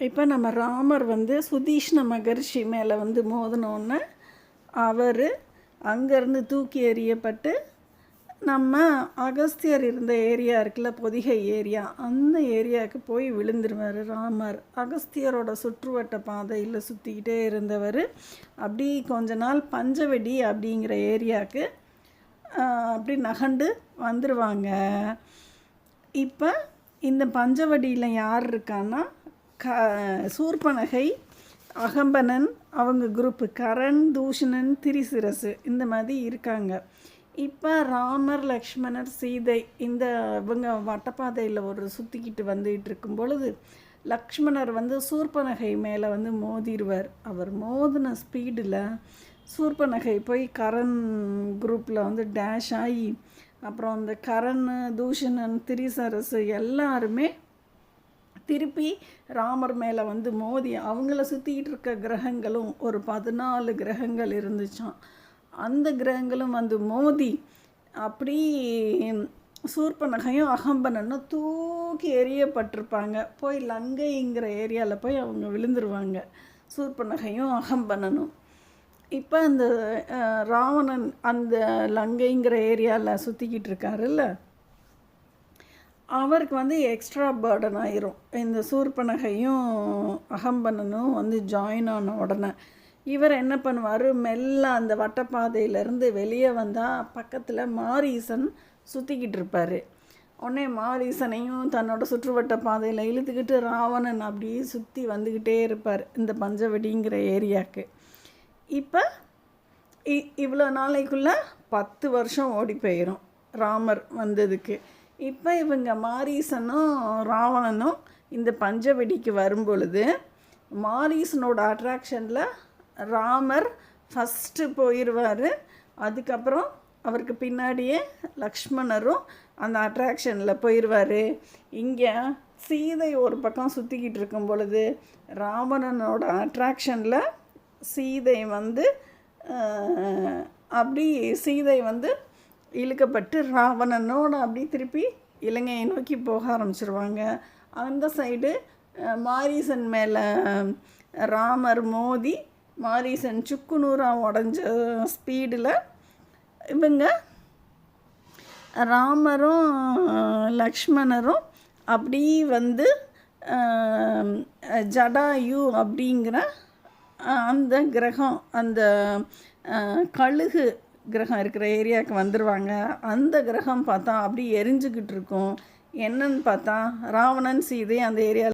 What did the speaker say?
இப்போ நம்ம ராமர் வந்து சுதீஷ்ண மகர்ஷி மேலே வந்து மோதினோன்னே அவர் அங்கேருந்து தூக்கி எறியப்பட்டு நம்ம அகஸ்தியர் இருந்த ஏரியா இருக்குல்ல பொதிகை ஏரியா அந்த ஏரியாவுக்கு போய் விழுந்துருவார் ராமர். அகஸ்தியரோட சுற்றுவட்ட பாதையில் சுற்றிக்கிட்டே இருந்தவர். அப்படி கொஞ்ச நாள் பஞ்சவடி அப்படிங்கிற ஏரியாவுக்கு அப்படி நகண்டு வந்துடுவாங்க இப்போ இந்த பஞ்சவடியில் யார் இருக்கான்னா க சூர்பனகை அகம்பனன் அவங்க குரூப்பு கரண் தூஷணன் திரிசிரசு இந்த மாதிரி இருக்காங்க. இப்போ ராமர் லக்ஷ்மணர் சீதை இந்த இவங்க வட்டப்பாதையில் ஒரு சுற்றிக்கிட்டு வந்துகிட்டு இருக்கும் பொழுது லக்ஷ்மணர் வந்து சூர்பனகை மேலே வந்து மோதிடுவார். அவர் மோதின ஸ்பீடில் சூர்பனகை போய் கரண் குரூப்பில் வந்து டேஷ் ஆகி அப்புறம் அந்த கரண் தூஷணன் திரிசரசு எல்லாருமே திருப்பி ராமர் மேலே வந்து மோதி அவங்கள சுற்றிக்கிட்டு இருக்க கிரகங்களும் ஒரு பதினாலு கிரகங்கள் இருந்துச்சாம். அந்த கிரகங்களும் வந்து மோதி அப்படி சூர்பனகையும் அகம்பனனும் தூக்கி எரியப்பட்டிருப்பாங்க போய் லங்கைங்கிற ஏரியாவில் போய் அவங்க விழுந்துருவாங்க. சூர்பனகையும் அகம்பனனும். இப்போ அந்த ராவணன் அந்த லங்கைங்கிற ஏரியாவில் சுற்றிக்கிட்டு இருக்காருல்ல? அவருக்கு வந்து எக்ஸ்ட்ரா பேர்டன் ஆயிரும். இந்த சூர்பனகையும் அகம்பனனும் வந்து ஜாயின் ஆன உடனே இவர் என்ன பண்ணுவார்? மெல்ல அந்த வட்டப்பாதையிலேருந்து வெளியே வந்தால் பக்கத்தில் மாரீசன் சுற்றிக்கிட்டு இருப்பார். உடனே மாரீசனையும் தன்னோட சுற்றுவட்ட பாதையில் இழுத்துக்கிட்டு ராவணன் அப்படியே சுற்றி வந்துக்கிட்டே இருப்பார் இந்த பஞ்சவடிங்கிற ஏரியாவுக்கு இப்போ இ- இவ்வளோ நாளைக்குள்ளே பத்து வருஷம் ஓடி போயிடும் ராமர் வந்ததுக்கு. இப்போ இவங்க மாரீசனும் ராவணனும் இந்த பஞ்சவெடிக்கு வரும்பொழுது மாரீசனோட அட்ராக்ஷனில் ராமர் ஃபஸ்ட்டு போயிடுவார் அதுக்கப்புறம் அவருக்கு பின்னாடியே லக்ஷ்மணரும் அந்த அட்ராக்ஷனில் போயிடுவார் இங்கே சீதை ஒரு பக்கம் சுற்றிக்கிட்டு இருக்கும் பொழுது ராவணனோட அட்ராக்ஷனில் சீதை வந்து அப்படி சீதை வந்து இழுக்கப்பட்டு ராவணனோடு அப்படி திருப்பி இலங்கையை நோக்கி போக ஆரம்பிச்சிருவாங்க. அந்த சைடு மாரீசன் மேலே ராமர் மோதி மாரீசன் சுக்குநூறா உடஞ்ச ஸ்பீடில் இவங்க ராமரும் லக்ஷ்மணரும் அப்படி வந்து ஜடாயு அப்படிங்கிற அந்த கிரகம் அந்த கழுகு கிரகம் இருக்கிற ஏரியாவுக்கு வந்துடுவாங்க அந்த கிரகம் பார்த்தா அப்படி எரிஞ்சுக்கிட்டு இருக்கும். என்னன்னு பார்த்தா ராவணன் சீதை அந்த ஏரியாவில்